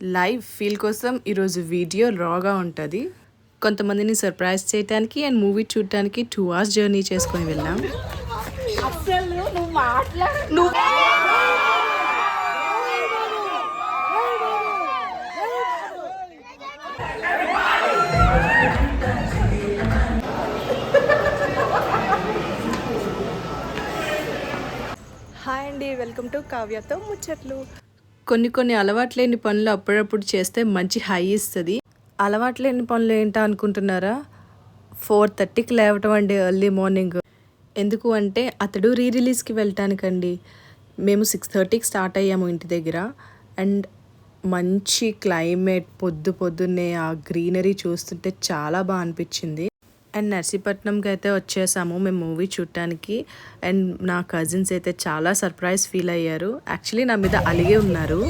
Live feel కోసం ఈరోజు video రాగా ఉంటుంది. కొంతమందిని సర్ప్రైజ్ చేయడానికి అండ్ మూవీ చూడటానికి టూ అవర్స్ జర్నీ చేసుకొని వెళ్ళాం హాయ్ అండి వెల్కమ్ టు కావ్యతో ముచ్చట్లు కొన్ని కొన్ని అలవాట్లేని పనులు అప్పుడప్పుడు చేస్తే మంచి హై ఇస్తుంది. అలవాట్లేని పనులు ఏంటా అనుకుంటున్నారా? ఫోర్ థర్టీకి లేవటం అండి ఎర్లీ మార్నింగ్. ఎందుకు అంటే అతడు రీ రిలీజ్కి వెళ్ళటానికండి. మేము సిక్స్ థర్టీకి స్టార్ట్ అయ్యాము ఇంటి దగ్గర. అండ్ మంచి క్లైమేట్ పొద్దు పొద్దున్నే ఆ గ్రీనరీ చూస్తుంటే చాలా బాగా అనిపించింది. అండ్ నర్సీపట్నంకి అయితే వచ్చేసాము మేము మూవీ చూడటానికి అండ్ నా కజిన్స్ అయితే చాలా సర్ప్రైజ్ ఫీల్ అయ్యారు. యాక్చువల్లీ నా మీద అలిగే ఉన్నారు.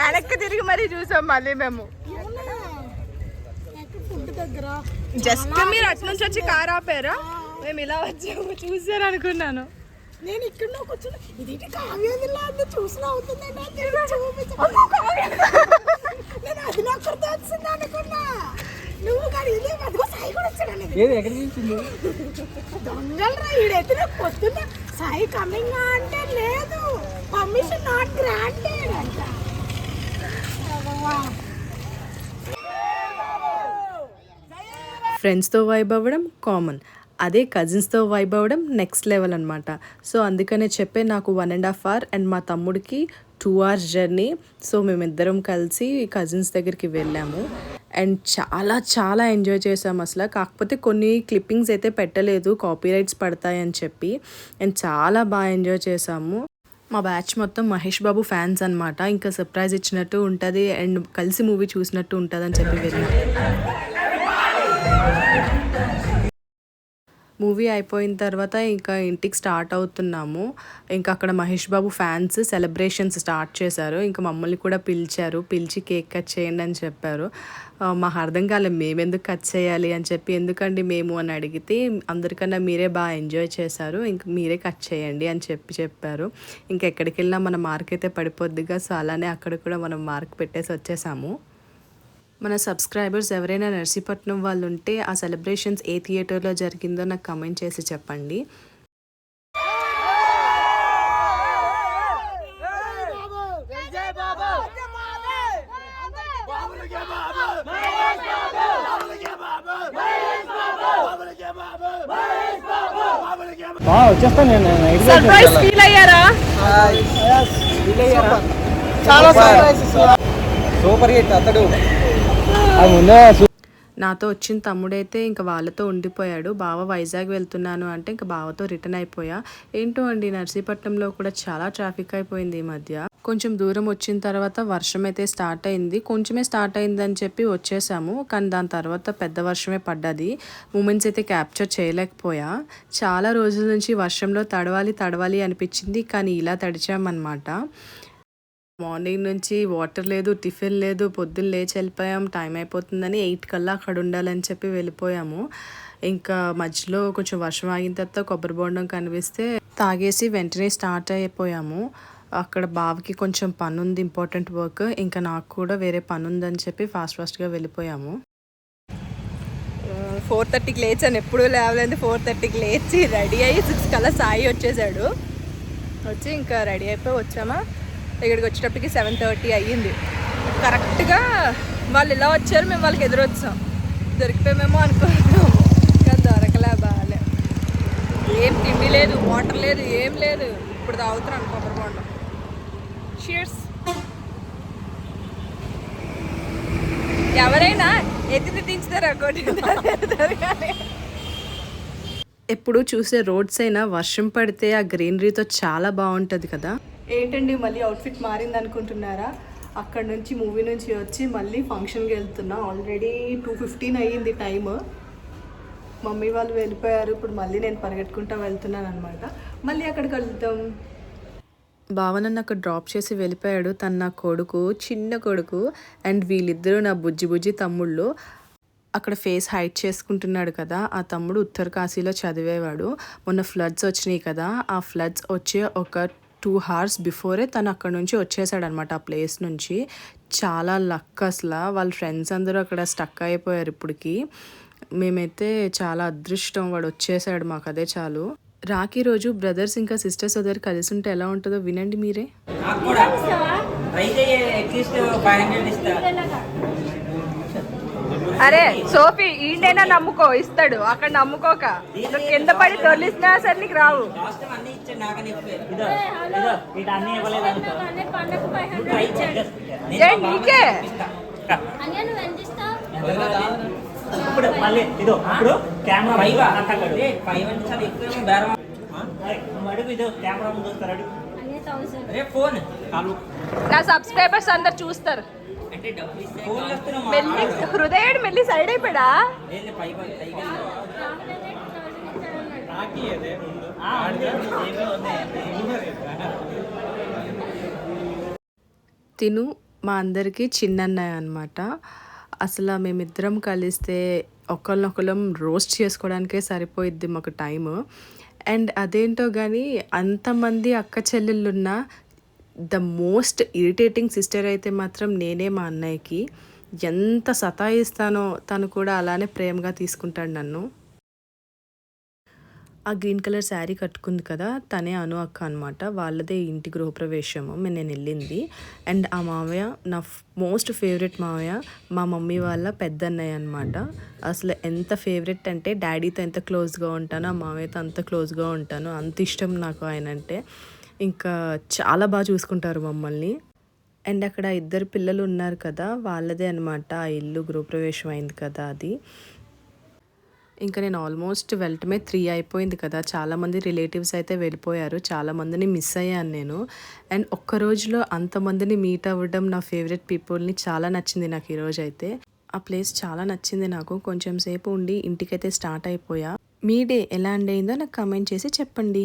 వెనక్కి తిరిగి మరీ చూసాం మళ్ళీ మేము. జస్ట్ మీరు అటు నుంచి వచ్చి కార్ ఆపారా? మేము ఇలా వచ్చాము చూసారు అనుకున్నాను. నేను ఇక్కడ కూర్చున్నా. చూసిన అవుతుందండి చూపించు. నేను అది నాకు వచ్చింది అనుకున్నా. నువ్వు కానీ ఇదే అదిగో సాయి కూడా వచ్చాడు ఏది ఎక్కడ చూసింది దొంగలరా ఈడైతే నాకు పొద్దున్న సాయి కమింగ్ అంటే లేదు. పర్మిషన్ నాట్ గ్రాంటెడ్ అంట. ఫ్రెండ్స్తో వైబ్ అవ్వడం కామన్ అదే కజిన్స్తో వైబ్ అవ్వడం నెక్స్ట్ లెవెల్ అనమాట సో అందుకనే చెప్పే నాకు one and half hour and మా తమ్ముడికి టూ అవర్స్ జర్నీ సో మేమిద్దరం కలిసి కజిన్స్ దగ్గరికి వెళ్ళాము. అండ్ చాలా చాలా ఎంజాయ్ చేసాము అసలు. కాకపోతే కొన్ని క్లిప్పింగ్స్ అయితే పెట్టలేదు కాపీరైట్స్ పడతాయని చెప్పి. అండ్ చాలా బాగా ఎంజాయ్ చేసాము మా బ్యాచ్ మొత్తం మహేష్ బాబు ఫ్యాన్స్ అన్నమాట. ఇంకా సర్ప్రైజ్ ఇచ్చినట్టు ఉంటుంది. అండ్ కలిసి మూవీ చూసినట్టు ఉంటుంది అని చెప్పి వెళ్ళాం మూవీ అయిపోయిన తర్వాత ఇంకా ఇంటికి స్టార్ట్ అవుతున్నాము. ఇంకా అక్కడ Mahesh Babu fans celebrations start చేశారు. ఇంకా మమ్మల్ని కూడా పిలిచారు. పిలిచి కేక్ కట్ చేయండి అని చెప్పారు. మాకు అర్థం కాలేదు మేమెందుకు కట్ చేయాలి? అని చెప్పి ఎందుకండి మేము? అని అడిగితే అందరికన్నా మీరే బాగా ఎంజాయ్ చేశారు. ఇంక మీరే కట్ చేయండి అని చెప్పి చెప్పారు. ఇంకెక్కడికి వెళ్ళినా మన మార్క్ అయితే పడిపోద్దిగా. సో అలానే అక్కడ కూడా మనం మార్క్ పెట్టేసి వచ్చేసాము. మన సబ్స్క్రైబర్స్ ఎవరైనా నర్సీపట్నం వాళ్ళు ఉంటే ఆ సెలబ్రేషన్స్ ఏ థియేటర్లో జరిగిందో నాకు కమెంట్ చేసి చెప్పండి. వచ్చేస్తాను నేను నైట్ సర్ప్రైజ్ ఫీల్ అయ్యారా చాలా సూపర్ హిట్ అతడు. నాతో వచ్చిన తమ్ముడైతే ఇంకా వాళ్ళతో ఉండిపోయాడు. బావ వైజాగ్ వెళ్తున్నాను అంటే ఇంకా బావతో రిటర్న్ అయిపోయా. ఏంటో అండి నర్సీపట్నంలో కూడా చాలా ట్రాఫిక్ అయిపోయింది ఈ మధ్య. కొంచెం దూరం వచ్చిన తర్వాత వర్షం అయితే స్టార్ట్ అయింది. కొంచెమే స్టార్ట్ అయిందని చెప్పి వచ్చేసాము. కానీ దాని తర్వాత పెద్ద వర్షమే పడ్డది. మూమెంట్స్ అయితే క్యాప్చర్ చేయలేకపోయా. చాలా రోజుల నుంచి వర్షంలో తడవాలి తడవాలి అనిపించింది. కానీ ఇలా తడిచామన్నమాట. మార్నింగ్ నుంచి వాటర్ లేదు టిఫిన్ లేదు పొద్దున్న లేచి వెళ్ళిపోయాం టైం అయిపోతుందని ఎయిట్ కల్లా అక్కడ ఉండాలని చెప్పి వెళ్ళిపోయాము. ఇంకా మధ్యలో కొంచెం వర్షం ఆగిన తర్వాత కొబ్బరి బోండం కనిపిస్తే తాగేసి వెంటనే స్టార్ట్ అయిపోయాము. అక్కడ బావకి కొంచెం పని ఉంది ఇంపార్టెంట్ వర్క్ ఇంకా నాకు కూడా వేరే పని ఉందని చెప్పి ఫాస్ట్ ఫాస్ట్గా వెళ్ళిపోయాము. ఫోర్ థర్టీకి లేచాను. ఎప్పుడూ లేవలేదు. ఫోర్ థర్టీకి లేచి రెడీ అయ్యి సిక్స్ కల్లా సాయి వచ్చేసాడు. వచ్చి ఇంకా రెడీ అయిపోయి వచ్చామా? ఇక్కడికి వచ్చేటప్పటికి సెవెన్ థర్టీ అయ్యింది. కరెక్ట్గా వాళ్ళు ఇలా వచ్చారు మేము వాళ్ళకి ఎదురొచ్చాం. దొరికిపోయామేమో అనుకున్నాము ఇంకా దొరకలే బాగాలే. ఏం తిండి లేదు వాటర్ లేదు ఏం లేదు. ఇప్పుడు తాగుతున్నాను కొబ్బరి బొండం షీర్స్ ఎవరైనా ఎత్తి దించుతారా కొట్టి ఎప్పుడు చూసే రోడ్స్ అయినా వర్షం పడితే ఆ గ్రీనరీతో చాలా బాగుంటుంది కదా. ఏంటండి మళ్ళీ అవుట్ఫిట్ మారింది అనుకుంటున్నారా అక్కడ నుంచి మూవీ నుంచి వచ్చి మళ్ళీ ఫంక్షన్కి వెళ్తున్నా. ఆల్రెడీ టూ ఫిఫ్టీన్ అయ్యింది టైమ్ మమ్మీ వాళ్ళు వెళ్ళిపోయారు. ఇప్పుడు మళ్ళీ నేను పరిగెట్టుకుంటా వెళ్తున్నాను అనమాట మళ్ళీ అక్కడికి వెళ్తాం? బావ నన్ను అక్కడ డ్రాప్ చేసి వెళ్ళిపోయాడు. తన నా కొడుకు చిన్న కొడుకు అండ్ వీళ్ళిద్దరూ నా బుజ్జి బుజ్జి తమ్ముళ్ళు. అక్కడ ఫేస్ హైట్ చేసుకుంటున్నాడు కదా. ఆ తమ్ముడు ఉత్తరకాశీలో చదివేవాడు. మొన్న ఫ్లడ్స్ వచ్చినాయి కదా. ఆ ఫ్లడ్స్ వచ్చే ఒక టూ అవర్స్ బిఫోరే తను అక్కడ నుంచి వచ్చేసాడనమాట ఆ ప్లేస్ నుంచి చాలా లక్ అసలు వాళ్ళ ఫ్రెండ్స్ అందరూ అక్కడ స్టక్ అయిపోయారు ఇప్పటికి మేమైతే చాలా అదృష్టం వాడు వచ్చేసాడు మాకు అదే చాలు రాఖీ రోజు బ్రదర్స్ ఇంకా సిస్టర్స్ దగ్గర కలిసి ఉంటే ఎలా ఉంటుందో వినండి మీరే అరే సోఫీ ఈయనైనా నమ్ముకో ఇస్తాడు. అక్కడ నమ్ముకోక. నువ్వు కింద పడి దొర్లిసినా సరే నీకు రావు. నీకే ఇప్పుడు మళ్ళీ ఇదో ఇప్పుడు కెమెరా ఫైవ్ ఫైవ్ అంటే చాలా ఎక్కువ బేరం. నువ్వు అడుగు ఇదో కెమెరా ముందు వస్తారు అడుగు. ఫోన్. నా సబ్స్క్రైబర్స్ అందరు చూస్తారు. మెల్లి హృదయుడు మెల్లి సైడ్ ఉన్నాయి. తిను మా అందరికీ చిన్నన్నయ్య అనమాట అసలు మేమిద్దరం కలిస్తే ఒకళ్ళనొకళ్ళం రోస్ట్ చేసుకోవడానికే సరిపోయిద్ది మాకు టైము. అండ్ అదేంటో కానీ అంతమంది అక్క చెల్లెళ్ళున్న ద మోస్ట్ ఇరిటేటింగ్ సిస్టర్ అయితే మాత్రం నేనే మా అన్నయ్యకి. ఎంత సతాయిస్తానో తను కూడా అలానే ప్రేమగా తీసుకుంటాడు నన్ను. ఆ గ్రీన్ కలర్ శారీ కట్టుకుంది కదా తనే అను అక్క అనమాట వాళ్ళదే ఇంటి గృహప్రవేశము నేను వెళ్ళింది. అండ్ ఆ మావయ్య నా మోస్ట్ ఫేవరెట్ మావయ్య మా మమ్మీ వాళ్ళ పెద్దన్నయ్య అనమాట అసలు ఎంత ఫేవరెట్ అంటే డాడీతో ఎంత క్లోజ్గా ఉంటానో ఆ మావయ్యతో అంత క్లోజ్గా ఉంటాను అంత ఇష్టం నాకు ఆయన అంటే. ఇంకా చాలా బాగా చూసుకుంటారు మమ్మల్ని. అండ్ అక్కడ ఇద్దరు పిల్లలు ఉన్నారు కదా వాళ్ళదే అనమాట ఆ ఇల్లు గృహప్రవేశం అయింది కదా అది. ఇంకా నేను ఆల్మోస్ట్ వెళ్ళటమే త్రీ అయిపోయింది కదా. చాలామంది రిలేటివ్స్ అయితే వెళ్ళిపోయారు. చాలామందిని మిస్ అయ్యాను నేను. అండ్ ఒక్క రోజులో అంతమందిని మీట్ అవ్వడం నా ఫేవరెట్ పీపుల్ని చాలా నచ్చింది నాకు ఈరోజు అయితే. ఆ ప్లేస్ చాలా నచ్చింది నాకు. కొంచెం సేపు ఉండి ఇంటికైతే స్టార్ట్ అయిపోయా. మీ డే ఎలా అండ్ అయిందో నాకు కమెంట్ చేసి చెప్పండి.